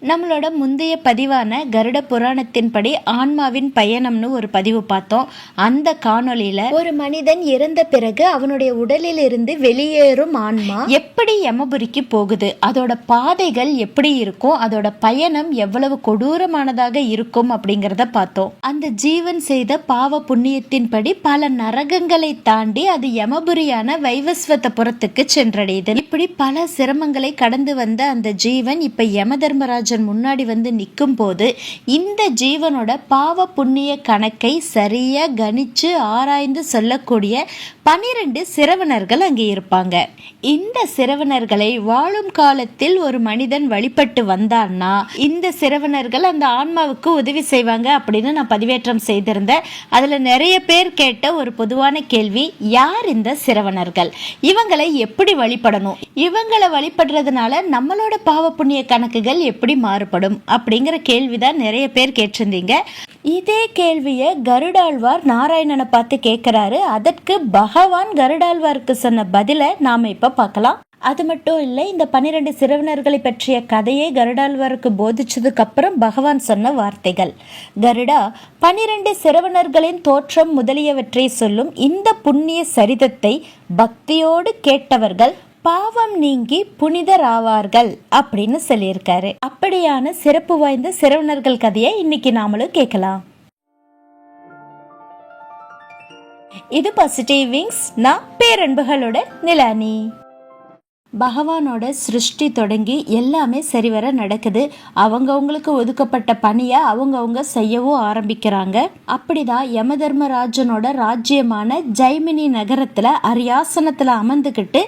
நம்மளோட முந்தைய பதிவான கருட புராணத்தின்படி ஆன்மாவின் பயணம்னு ஒரு பதிவு பார்த்தோம். அந்த காணொளியில ஒரு மனிதன் இறந்த பிறகு அவனுடைய உடலில் இருந்து வெளியேறும் ஆன்மா எப்படி யமபுரிக்கு போகுது? அதோட பாதைகள் எப்படி இருக்கும்? அதோட பயணம் எவ்வளவு கொடூரமானதாக இருக்கும் அப்படிங்கிறத பார்த்தோம். அந்த ஜீவன் செய்த பாவ புண்ணியத்தின்படி பல நரகங்களை தாண்டி அது யமபுரியான வைவஸ்வதபுரத்துக்கு சென்றடையுது. இப்படி பல சிரமங்களை கடந்து வந்த அந்த ஜீவன் இப்ப யம நடராஜன் முன்னாடி வந்து நிற்கும் போது இந்த ஜீவனோட பாவ புண்ணிய கணக்கை சரியாக கணிச்சு ஆராய்ந்து சொல்லக்கூடிய பனிரெண்டு சிரவணர்கள் அங்கே இருப்பாங்க. இந்த சிரவணர்களை வாழும் காலத்தில் ஒரு மனிதன் வழிபட்டு வந்தான்னா இந்த சிரவணர்கள் அந்த ஆன்மாவுக்கு உதவி செய்வாங்க அப்படின்னு நான் பதிவேற்றம் செய்திருந்தேன். அதில் நிறைய பேர் கேட்ட ஒரு பொதுவான கேள்வி யார் இந்த சிரவணர்கள்? இவங்களை எப்படி வழிபடணும்? இவங்களை வழிபடுறதுனால நம்மளோட பாவ புண்ணிய கணக்குகள் எப்படி மாறுபடும் அப்படிங்கிற கேள்விதான் நிறைய பேர் கேட்டிருந்தீங்க. இதே கேள்வியை கருடாழ்வார் நாராயணனை பார்த்து கேட்குறாரு. அதற்கு பகவான் கருடாழ்வாருக்கு சொன்ன பதிலை நாம இப்போ பார்க்கலாம். அது மட்டும் இல்லை இந்த பன்னிரெண்டு சிறுவனர்களை பற்றிய கதையை கருடாழ்வாருக்கு போதிச்சதுக்கு அப்புறம் பகவான் சொன்ன வார்த்தைகள். கருடா பன்னிரெண்டு சிறுவனர்களின் தோற்றம் முதலியவற்றை சொல்லும் இந்த புண்ணிய சரிதத்தை பக்தியோடு கேட்டவர்கள் பாவம் நீங்கி புனிதராவார்கள் அப்படின்னு சொல்லியிருக்காரு. அப்படியான சிறப்பு வாய்ந்த சிறுவனர்கள் கதையை இன்னைக்கு நாமளும் கேட்கலாம். இது பாசிட்டிவ் விங்ஸ் நான் பேரன்புகளோட நிலானி. பகவானோட சிருஷ்டி தொடங்கி எல்லாமே சரிவர நடக்குது. அவங்கவுங்களுக்கு ஒதுக்கப்பட்ட பணியை அவங்கவுங்க செய்யவும் ஆரம்பிக்கிறாங்க. அப்படிதான் யமதர்மராஜனோட ராஜ்யமான ஜெய்மினி நகரத்துல அரியாசனத்துல அமர்ந்துக்கிட்டு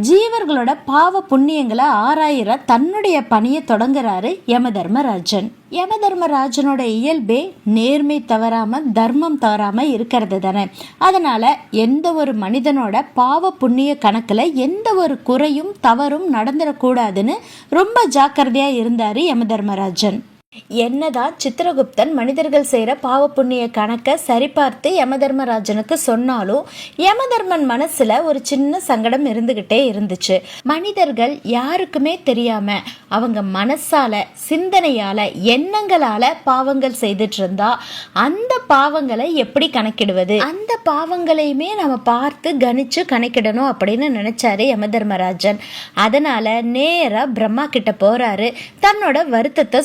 ஜீவர்களோட பாவ புண்ணியங்களை ஆராயிற தன்னுடைய பணியை தொடங்குறாரு யமதர்மராஜன். யமதர்மராஜனோட இயல்பே நேர்மை தவறாம தர்மம் தவறாம இருக்கிறது தானே. அதனால எந்த ஒரு மனிதனோட பாவ புண்ணிய கணக்கில் எந்த ஒரு குறையும் தவறும் நடந்துடக்கூடாதுன்னு ரொம்ப ஜாக்கிரதையா இருந்தாரு யமதர்மராஜன். என்னதான் சித்திரகுப்தன் மனிதர்கள் செய்கிற பாவ புண்ணிய கணக்கை சரிபார்த்து யமதர்மராஜனுக்கு சொன்னாலும் யமதர்மன் மனசில் ஒரு சின்ன சங்கடம் இருந்துக்கிட்டே இருந்துச்சு. மனிதர்கள் யாருக்குமே தெரியாம அவங்க மனசால சிந்தனையால எண்ணங்களால பாவங்கள் செய்துட்டு இருந்தா அந்த பாவங்களை எப்படி கணக்கிடுவது? அந்த பாவங்களையுமே நம்ம பார்த்து கணிச்சு கணக்கிடணும் அப்படின்னு நினைச்சாரு யமதர்மராஜன். அதனால நேராக பிரம்மா கிட்ட போறாரு. தன்னோட வருத்தத்தை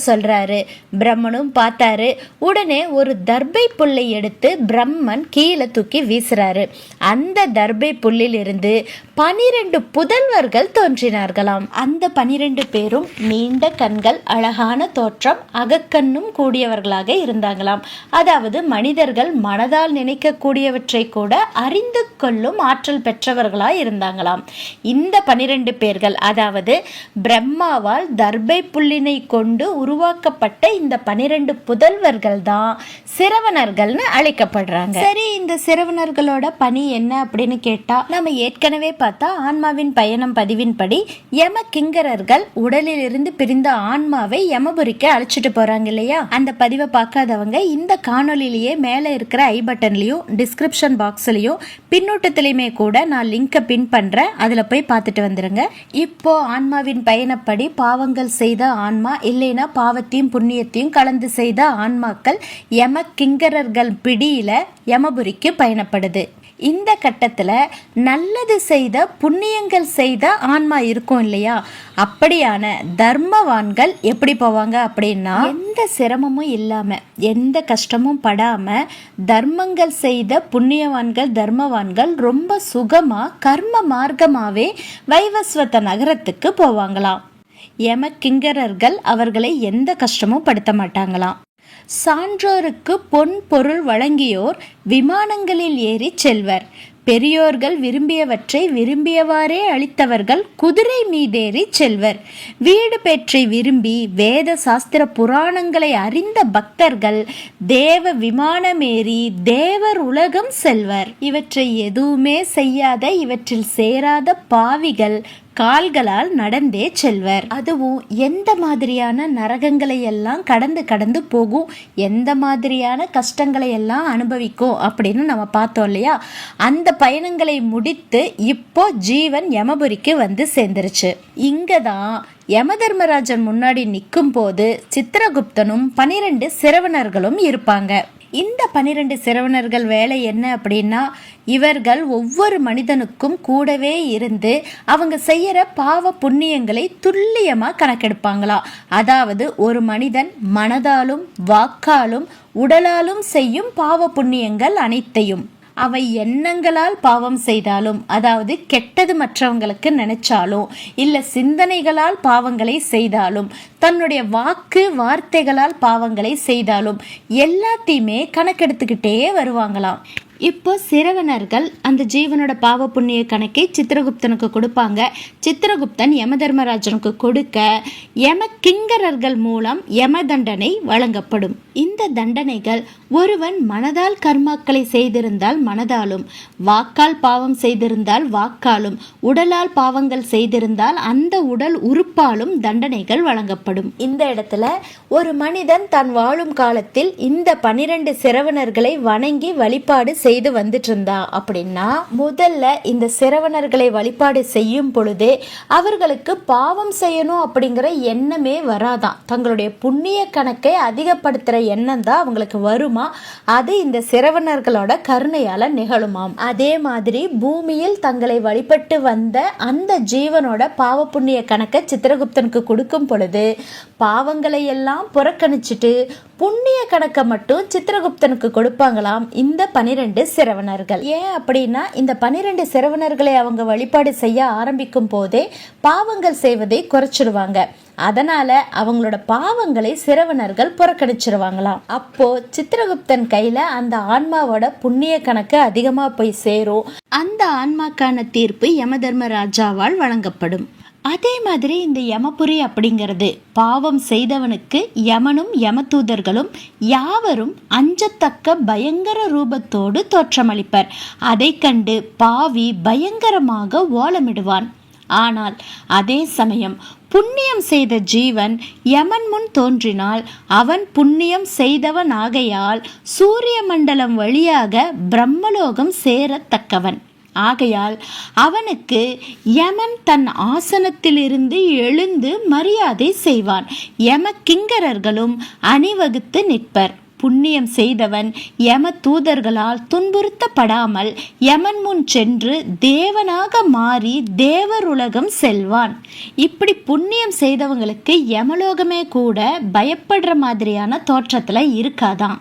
பார்த்தாரு. பிரம்மனும் பார்த்தாரு. உடனே ஒரு தர்பை புல்லை எடுத்து பிரம்மன் கீழே தூக்கி வீசுறாரு. அந்த தர்பை புல்லிலிருந்து பனிரெண்டு புதல்வர்கள் தோன்றினார்களாம். அந்த பனிரெண்டு பேரும் நீண்ட கண்கள் அழகான தோற்றம் அகக்கண்ணும் கூடியவர்களாக இருந்தாங்களாம். அதாவது மனிதர்கள் மனதால் நினைக்கக்கூடியவற்றை கூட அறிந்து கொள்ளும் ஆற்றல் பெற்றவர்களாக இருந்தாங்களாம். இந்த பனிரெண்டு பேர்கள் அதாவது பிரம்மாவால் தர்பை புல்லினை கொண்டு உருவாக்கப்பட்ட இந்த பனிரெண்டு புதல்வர்கள் தான் சிரவணர்கள்னு அழைக்கப்படுறாங்க. சரி இந்த சிரவணர்களோட பணி என்ன அப்படின்னு கேட்டா நம்ம ஏற்கனவே பார்த்தா ஆன்மாவின் பயணம் பதிவின்படி யம கிங்கரர்கள் உடலில் இருந்து பிரிந்த ஆன்மாவை யமபுரிக்கு அழைச்சிட்டு போறாங்க இல்லையா? அந்த பதிவை பார்க்காதவங்க இந்த காணொலியிலேயே மேலே இருக்கிற ஐ பட்டன்லயும் டிஸ்கிரிப்ஷன் பாக்ஸ்லயும் பின்னூட்டத்திலையுமே கூட நான் லிங்கை பின் பண்றேன். அதுல போய் பார்த்துட்டு வந்துருங்க. இப்போ ஆன்மாவின் பயணப்படி பாவங்கள் செய்த ஆன்மா இல்லைன்னா பாவத்தையும் புண்ணியத்தையும் கலந்து செய்த ஆன்மாக்கள் யம கிங்கரர்கள் பிடியில யமபுரிக்கு பயணப்படுது. இந்த கட்டத்தில் நல்லது செய்த புண்ணியங்கள் செய்த ஆன்மா இருக்கும் இல்லையா? அப்படியான தர்மவான்கள் எப்படி போவாங்க அப்படின்னா எந்த சிரமமும் இல்லாமல் எந்த கஷ்டமும் படாமல் தர்மங்கள் செய்த புண்ணியவான்கள் தர்மவான்கள் ரொம்ப சுகமாக கர்ம மார்க்கமாகவே வைவஸ்வத்த நகரத்துக்கு போவாங்களாம். யம கிங்கரர்கள் அவர்களை எந்த கஷ்டமும் படுத்த மாட்டாங்களாம் சான்றோருக்கு பொன் பொருள் வழங்கியோர் விமானங்களில் ஏறி செல்வர். பெரியோர்கள் விரும்பியவற்றை விரும்பியவாறே அளித்தவர்கள் குதிரை மீதேறி செல்வர். வீடு பெற்றை விரும்பி வேத சாஸ்திர புராணங்களை அறிந்த பக்தர்கள் தேவ விமானமேறி தேவர் உலகம் செல்வர். இவற்றை எதுவுமே செய்யாத இவற்றில் சேராத பாவிகள் கால்களால் நடந்தே செல்வர். அதுவும் எந்த மாதிரியான நரகங்களை எல்லாம் கடந்து கடந்து போகும் எந்த மாதிரியான கஷ்டங்களை எல்லாம் அனுபவிக்கும் அப்படின்னு நம்ம பார்த்தோம் இல்லையா? அந்த பயணங்களை முடித்து இப்போ ஜீவன் யமபுரிக்கு வந்து சேர்ந்துருச்சு. இங்கே தான் யமதர்மராஜன் முன்னாடி நிற்கும் போது சித்திரகுப்தனும் பனிரெண்டு சிரவணர்களும் இருப்பாங்க. இந்த பனிரெண்டு சிரவணர்கள் வேலை என்ன அப்படின்னா இவர்கள் ஒவ்வொரு மனிதனுக்கும் கூடவே இருந்து அவங்க செய்யற பாவ புண்ணியங்களை துல்லியமா கணக்கெடுப்பாங்களாம் அதாவது ஒரு மனிதன் மனதாலும் வாக்காலும் உடலாலும் செய்யும் பாவ புண்ணியங்கள் அனைத்தையும். அவை எண்ணங்களால் பாவம் செய்தாலும் அதாவது கெட்டது மற்றவங்களுக்கு நினைச்சாலும் இல்ல சிந்தனைகளால் பாவங்களை செய்தாலும் தன்னுடைய வாக்கு வார்த்தைகளால் பாவங்களை செய்தாலும் எல்லாத்தையுமே கணக்கெடுத்துக்கிட்டே வருவாங்களாம். இப்போ சிரவணர்கள் அந்த ஜீவனோட பாவ புண்ணிய கணக்கை சித்திரகுப்தனுக்கு கொடுப்பாங்க. சித்திரகுப்தன் யம தர்மராஜனுக்கு கொடுக்க யம கிங்கரர்கள் மூலம் யம தண்டனை வழங்கப்படும். இந்த தண்டனைகள் ஒருவன் மனதால் கர்மாக்களை செய்திருந்தால் மனதாலும் வாக்கால் பாவம் செய்திருந்தால் வாக்காலும் உடலால் பாவங்கள் செய்திருந்தால் அந்த உடல் உறுப்பாலும் தண்டனைகள் வழங்கப்படும். இந்த இடத்துல ஒரு மனிதன் தான் வாழும் காலத்தில் இந்த பனிரெண்டு சிரவணர்களை வணங்கி வழிபாடு செய்து வந்துட்டு இருந்தா அப்படின்னா முதல்ல இந்த சிரவணர்களை வழிபாடு செய்யும் பொழுதே அவர்களுக்கு பாவம் செய்யணும் அப்படிங்கிற எண்ணமே வராதான் தங்களுடைய புண்ணிய கணக்கை அதிகப்படுத்துகிற எண்ணம் தான் அவங்களுக்கு வரும். அது இந்த சிரவணர்களோட கருணையால நிகழுமாம். அதே மாதிரி பூமியில் தங்களை வழிபட்டு வந்த அந்த ஜீவனோட பாவ புண்ணிய கணக்கை சித்திரகுப்தனுக்கு கொடுக்கும் பொழுது பாவங்களை எல்லாம் புறக்கணிச்சிட்டு புண்ணிய கணக்கை மட்டும் சித்திரகுப்தனுக்கு கொடுப்பாங்களாம் இந்த பனிரெண்டு சிரவணர்கள். ஏன் அப்படின்னா இந்த பனிரெண்டு சிரவணர்களை அவங்க வழிபாடு செய்ய ஆரம்பிக்கும் போதே பாவங்கள் செய்வதை குறைச்சிடுவாங்க அதனால அவங்களோட பாவங்களை சிரவணர்கள் புறக்கணிச்சிருவாங்களாம். அப்போ சித்திரகுப்தன் கையில அந்த ஆன்மாவோட புண்ணிய கணக்கு அதிகமா போய் சேரும். அந்த ஆன்மாக்கான தீர்ப்பு யமதர்ம ராஜாவால் வழங்கப்படும். அதே மாதிரி இந்த யமபுரி அப்படிங்கிறது பாவம் செய்தவனுக்கு யமனும் யமதூதர்களும் யாவரும் அஞ்சத்தக்க பயங்கர ரூபத்தோடு தோற்றமளிப்பர். அதை கண்டு பாவி பயங்கரமாக ஓலமிடுவான். ஆனால் அதே சமயம் புண்ணியம் செய்த ஜீவன் யமன் முன் தோன்றினால் அவன் புண்ணியம் செய்தவன் ஆகையால் சூரிய மண்டலம் வழியாக பிரம்மலோகம் சேரத்தக்கவன். ஆகையால் அவனுக்கு யமன் தன் ஆசனத்திலிருந்து எழுந்து மரியாதை செய்வான். யம கிங்கரர்களும் அணிவகுத்து நிற்பர். புண்ணியம் செய்தவன் யம தூதர்களால் துன்புறுத்தப்படாமல் யமன் முன் சென்று தேவனாக மாறி தேவருலகம் செல்வான். இப்படி புண்ணியம் செய்தவங்களுக்கு யமலோகமே கூட பயப்படுற மாதிரியான தோற்றத்தில் இருக்காதான்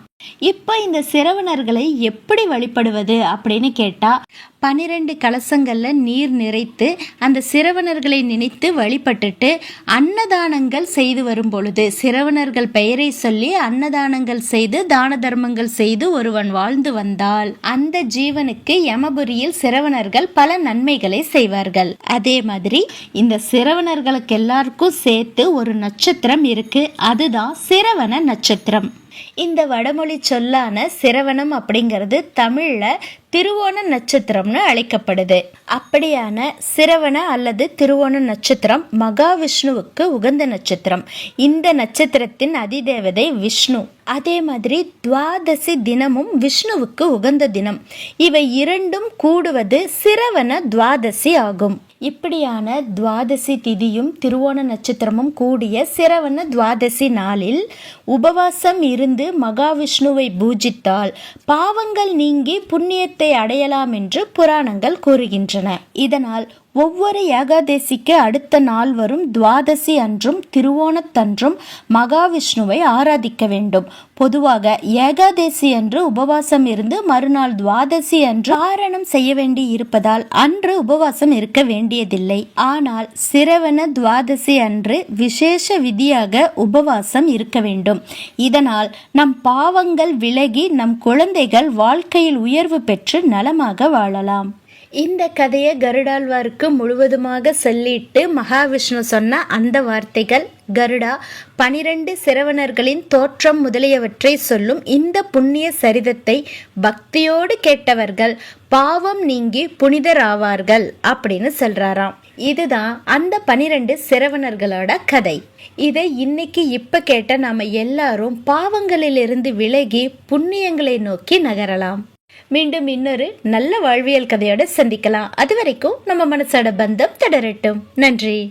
இப்போ இந்த சிரவணர்களை எப்படி வழிபடுவது அப்படின்னு கேட்டால் பனிரெண்டு கலசங்களில் நீர் நிறைத்து அந்த சிரவணர்களை நினைத்து வழிபட்டுட்டு அன்னதானங்கள் செய்து வரும் பொழுது சிரவணர்கள் பெயரை சொல்லி அன்னதானங்கள் செய்து தான தர்மங்கள் செய்து ஒருவன் வாழ்ந்து வந்தால் அந்த ஜீவனுக்கு யமபுரியில் சிரவணர்கள் பல நன்மைகளை செய்வார்கள். அதே மாதிரி இந்த சிரவணர்களுக்கு எல்லாருக்கும் சேர்த்து ஒரு நட்சத்திரம் இருக்கு. அதுதான் சிரவண நட்சத்திரம். இந்த வடமொழி சொல்லான சிரவணம் அப்படிங்கிறது தமிழில் திருவோண நட்சத்திரம்னு அழைக்கப்படுது. அப்படியான சிரவண அல்லது திருவோண நட்சத்திரம் மகாவிஷ்ணுவுக்கு உகந்த நட்சத்திரம். இந்த நட்சத்திரத்தின் அதிதேவதை விஷ்ணு. அதே மாதிரி துவாதசி தினமும் விஷ்ணுவுக்கு உகந்த தினம். இவை இரண்டும் கூடுவது சிரவண துவாதசி ஆகும். இப்படியான துவாதசி திதியும் திருவோண நட்சத்திரமும் கூடிய சிரவண துவாதசி நாளில் உபவாசம் இருந்து மகாவிஷ்ணுவை பூஜித்தால் பாவங்கள் நீங்கி புண்ணியத்தை அடையலாம் என்று புராணங்கள் கூறுகின்றன. இதனால் ஒவ்வொரு ஏகாதசிக்கு அடுத்த நாள் வரும் துவாதசி அன்றும் திருவோணத்தன்றும் மகாவிஷ்ணுவை ஆராதிக்க வேண்டும். பொதுவாக ஏகாதசி அன்று உபவாசம் இருந்து மறுநாள் துவாதசி அன்று ஆரணம் செய்ய வேண்டி இருப்பதால் அன்று உபவாசம் இருக்க வேண்டியதில்லை. ஆனால் சிரவண துவாதசி அன்று விசேஷ விதியாக உபவாசம் இருக்க வேண்டும். இதனால் நம் பாவங்கள் விலகி நம் குழந்தைகள் வாழ்க்கையில் உயர்வு பெற்று நலமாக வாழலாம். இந்த கதையை கருடாழ்வாருக்கு முழுவதுமாக சொல்லிட்டு மகாவிஷ்ணு சொன்ன அந்த வார்த்தைகள் கருடா பனிரெண்டு சிரவணர்களின் தோற்றம் முதலியவற்றை சொல்லும் இந்த புண்ணிய சரிதத்தை பக்தியோடு கேட்டவர்கள் பாவம் நீங்கி புனிதராவார்கள் அப்படின்னு சொல்றாராம். இதுதான் அந்த பனிரெண்டு சிரவணர்களோட கதை. இதை இன்னைக்கு இப்ப கேட்ட நாம எல்லாரும் பாவங்களிலிருந்து விலகி புண்ணியங்களை நோக்கி நகரலாம். மீண்டும் இன்னொரு நல்ல வாழ்வியல் கதையோட சந்திக்கலாம். அது வரைக்கும் நம்ம மனசோட பந்தம் தொடரட்டும். நன்றி.